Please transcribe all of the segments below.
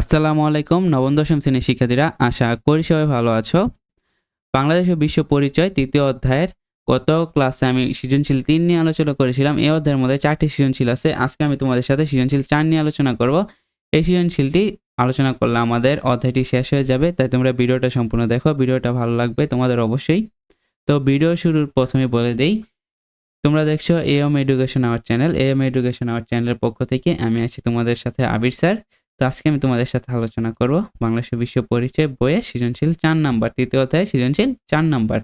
আসসালামু আলাইকুম, নবম দশম শ্রেণির শিক্ষার্থীরা, আশা করি সবাই ভালো আছো। বাংলাদেশ ও বিশ্ব পরিচয় তৃতীয় অধ্যায়ের গত ক্লাসে আমি সৃজনশীল তিন নিয়ে আলোচনা করেছিলাম। এই অধ্যায়ের মধ্যে চারটি সৃজনশীল আছে। আজকে আমি তোমাদের সাথে সৃজনশীল চার নিয়ে আলোচনা করব। এই সৃজনশীলটি আলোচনা করলে আমাদের অধ্যায়টি শেষ হয়ে যাবে, তাই তোমরা ভিডিওটা সম্পূর্ণ দেখো, ভিডিওটা ভালো লাগবে তোমাদের অবশ্যই। তো ভিডিও শুরুর প্রথমে বলে দেই, তোমরা দেখছ M education our channel M education our চ্যানেলের পক্ষ থেকে আমি আছি তোমাদের সাথে আবির স্যার। তো আজকে আমি তোমাদের সাথে আলোচনা করব বাংলাদেশের বিশ্ব পরিচয় বইয়ে সৃজনশীল চার নাম্বার, তৃতীয় অধ্যায় সৃজনশীল চার নাম্বার।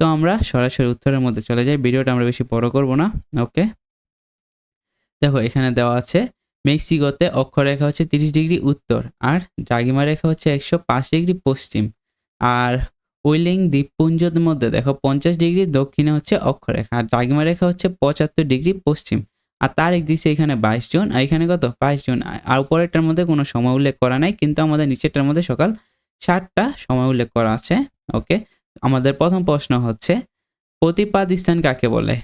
তো আমরা সরাসরি উত্তরের মধ্যে চলে যাই, ভিডিওটা আমরা বেশি বড় করব না, ওকে? দেখো, এখানে দেওয়া আছে, মেক্সিকোতে অক্ষরেখা হচ্ছে তিরিশ ডিগ্রি উত্তর আর দ্রাঘিমা রেখা হচ্ছে একশো পাঁচ ডিগ্রি পশ্চিম। আর উইলিং দ্বীপপুঞ্জের মধ্যে দেখো, পঞ্চাশ ডিগ্রি দক্ষিণে হচ্ছে অক্ষরেখা আর দ্রাঘিমা রেখা হচ্ছে পঁচাত্তর ডিগ্রি পশ্চিম। আর তারিখ দিছে এখানে বাইশ জন, আর এখানে কত? বাইশ জন। আর উপরেরটার মধ্যে কোনো সময় উল্লেখ করা নাই, কিন্তু আমাদের নিচেরটার মধ্যে সকাল সাতটা সময় উল্লেখ করা আছে, ওকে? আমাদের প্রথম প্রশ্ন হচ্ছে প্রতিপাদ স্থান কাকে বলে?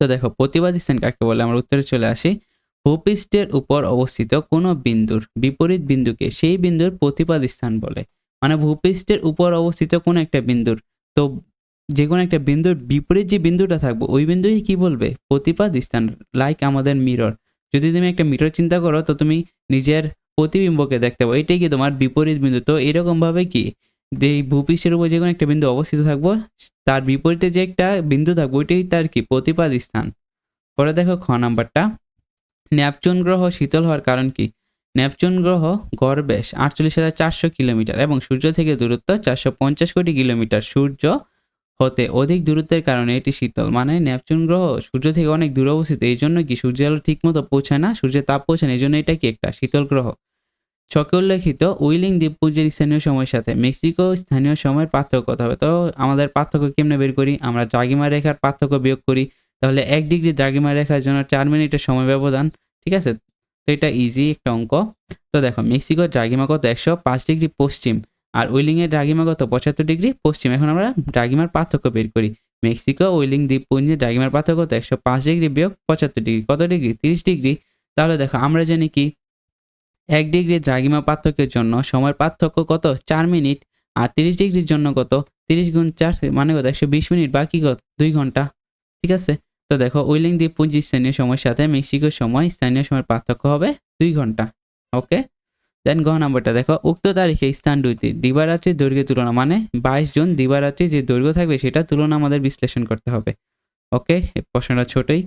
তো দেখো, প্রতিবাদ স্থান কাকে বলে? আমরা উত্তরে চলে আসি। ভূপৃষ্ঠের উপর অবস্থিত কোনো বিন্দুর বিপরীত বিন্দুকে সেই বিন্দুর প্রতিপাদ স্থান বলে। মানে ভূপৃষ্ঠের উপর অবস্থিত কোনো একটা বিন্দুর, তো যে কোনো একটা বিন্দুর বিপরীত যে বিন্দুটা থাকবে, ওই বিন্দুই কি বলবে? প্রতিপাদ স্থান লাইক আমাদের মিরর যদি তুমি একটা মিরর চিন্তা করো, তো তুমি নিজের প্রতিবিম্বকে দেখতে পাবো। এটাই কি তোমার বিপরীত বিন্দু? তো এরকমভাবে কি? যে ভূপৃষ্ঠের উপর যে কোনো একটা বিন্দু অবস্থিত থাকব, তার বিপরীতে যে একটা বিন্দু থাকবে, ওইটাই তার কি? প্রতিপাদ স্থান। পরে দেখো খ নাম্বারটা। ন্যাপচুন গ্রহ শীতল হওয়ার কারণ কি? নেপচুন গ্রহ গড় ব্যাস আটচল্লিশ হাজার চারশো কিলোমিটার এবং সূর্য থেকে দূরত্ব চারশো পঞ্চাশ কোটি কিলোমিটার। সূর্য হতে অধিক দূরত্বের কারণে এটি শীতল। মানে নেপচুন গ্রহ সূর্য থেকে অনেক দূরে অবস্থিত। এই জন্য কি সূর্যের আলো ঠিক মতো পৌঁছায় না? সূর্যের তাপ পৌঁছায় না? এই জন্য এটা কি একটা? শীতল গ্রহ। ছকে উল্লেখিত উইলিং দ্বীপপুঞ্জের স্থানীয় সময়ের সাথে মেক্সিকো স্থানীয় সময়ের পার্থক্য কত হবে। তো আমাদের পার্থক্য কেমনে বের করি? আমরা দ্রাঘিমা রেখার পার্থক্য বিয়োগ করি। তাহলে এক ডিগ্রি দ্রাঘিমা রেখার জন্য চার মিনিটের সময় ব্যবধান, ঠিক আছে? তো এটা ইজি একটা অঙ্ক। তো দেখো, মেক্সিকোর দ্রাঘিমা কত? একশো পাঁচ ডিগ্রি পশ্চিম। আর উইলিংয়ের দ্রাঘিমা কত পঁচাত্তর ডিগ্রি পশ্চিম। এখন আমরা দ্রাঘিমার পার্থক্য বের করি। মেক্সিকো উইলিং দ্বীপপুঞ্জের দ্রাঘিমার পার্থক্য কত একশো পাঁচ ডিগ্রি বিয়োগ পঁচাত্তর ডিগ্রি। কত ডিগ্রি? তিরিশ ডিগ্রি। তাহলে দেখো, আমরা জানি কি? এক ডিগ্রি দ্রাঘিমা পার্থক্যের জন্য সময়ের পার্থক্য কত? চার মিনিট। আর তিরিশ ডিগ্রির জন্য কত? তিরিশ গুণ চার মানে কত? একশো বিশ মিনিট। বাকি কত? দুই ঘণ্টা। ঠিক আছে? তো দেখো উইলিং দ্বীপপুঞ্জ স্থানীয় সময়ের সাথে মেক্সিকোর সময় স্থানীয় সময়ের পার্থক্য হবে দুই ঘণ্টা। ওকে? দেন গ নাম্বারটা দেখো, উক্ত তারিখে স্থান দুইটি দিবারাত্রির দৈর্ঘ্যের তুলনা মানে বাইশ জন দিবারাত্রির যে দৈর্ঘ্য থাকবে সেটা তুলনা আমাদের বিশ্লেষণ করতে হবে। ওকে প্রশ্নটা ছোটই।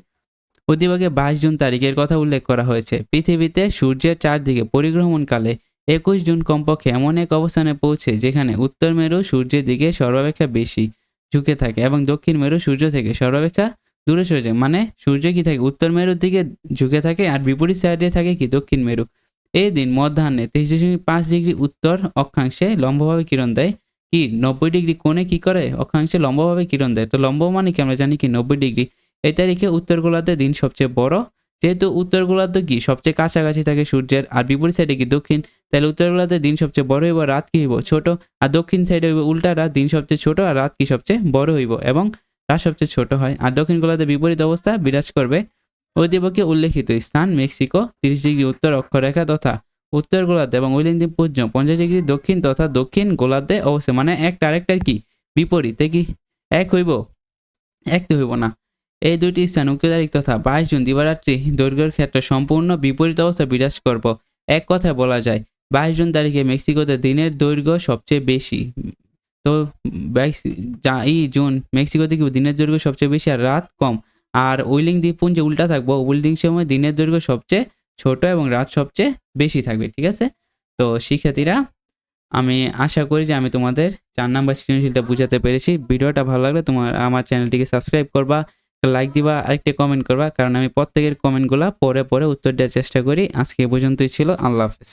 উদ্দীপকে বাইশ জুন তারিখের কথা উল্লেখ করা হয়েছে। পৃথিবীতে সূর্যের চারদিকে পরিভ্রমণকালে একুশ জুন কমপক্ষে এমন এক অবস্থানে পৌঁছে যেখানে উত্তর মেরু সূর্যের দিকে সর্বাপেক্ষা বেশি ঝুঁকে থাকে এবং দক্ষিণ মেরু সূর্য থেকে সর্বাপেক্ষা দূরে সরে যায়। মানে সূর্য কি থাকে? উত্তর মেরুর দিকে ঝুঁকে থাকে আর বিপরীত সাইডে থাকে কি? দক্ষিণ মেরু। এই দিন মধ্যাহ্নে তেইশ দশমিক পাঁচ ডিগ্রি উত্তর অক্ষাংশে লম্বভাবে কিরণ দেয়। কি, নব্বই ডিগ্রি কোণে কি করে? অক্ষাংশে লম্বভাবে কিরণ দেয়। তো লম্ব মানে কি? আমরা জানি কি, নব্বই ডিগ্রি। এই তারিখে উত্তর গোলার্ধে দিন সবচেয়ে বড়। যেহেতু উত্তর গোলার্ধ কি? সবচেয়ে কাছাকাছি থাকে সূর্যের, আর বিপরীত সাইডে কি? দক্ষিণ। তাহলে উত্তর গোলার্ধে দিন সবচেয়ে বড় হইব, রাত কি হইব? ছোট। আর দক্ষিণ সাইডে হইব উল্টা, রাত দিন সবচেয়ে ছোট, আর রাত কি সবচেয়ে বড় হইব, এবং রাত সবচেয়ে ছোট হয়। আর দক্ষিণ গোলার্ধে বিপরীত অবস্থা বিরাজ করবে অধিপক্ষে উল্লেখিত স্থান মেক্সিকো, তিরিশ ডিগ্রি উত্তর অক্ষরেখা তথা উত্তর গোলার্ধে এবং ওইলিন দ্বীপপুঞ্জ পঞ্চাশ ডিগ্রি দক্ষিণ তথা দক্ষিণ গোলার্ধে অবস্থিত। মানে একটা আরেকটার কি? বিপরীতে কি? এক হইব। এক তো হইব না। এই দুটি স্থান উক্ত তারিখ তথা বাইশ জুন দিবারাত্রি দৈর্ঘ্যের ক্ষেত্রে সম্পূর্ণ বিপরীত অবস্থা বিরাজ করব। এক কথায় বলা যায়, বাইশ জুন তারিখে মেক্সিকোতে দিনের দৈর্ঘ্য সবচেয়ে বেশি। তো বাইশ এই জুন, মেক্সিকোতে কি দিনের দৈর্ঘ্য সবচেয়ে বেশি আর রাত কম? আর উইলিং দ্বীপপুঞ্জে উল্টা থাকব। উইলিং সময় দিনের দৈর্ঘ্য সবচেয়ে ছোট এবং রাত সবচেয়ে বেশি থাকবে, ঠিক আছে? তো শিক্ষার্থীরা, আমি আশা করি যে আমি তোমাদের চার নাম্বার সৃজনশীলটা বুঝাতে পেরেছি। ভিডিওটা ভালো লাগলে তোমার আমার চ্যানেলটিকে সাবস্ক্রাইব করবা লাইক দিবা, আরেকটা কমেন্ট করবা, কারণ আমি প্রত্যেকের কমেন্টগুলো পরে পরে উত্তর দেওয়ার চেষ্টা করি। আজকে পর্যন্তই ছিল। আল্লাহ হাফেজ।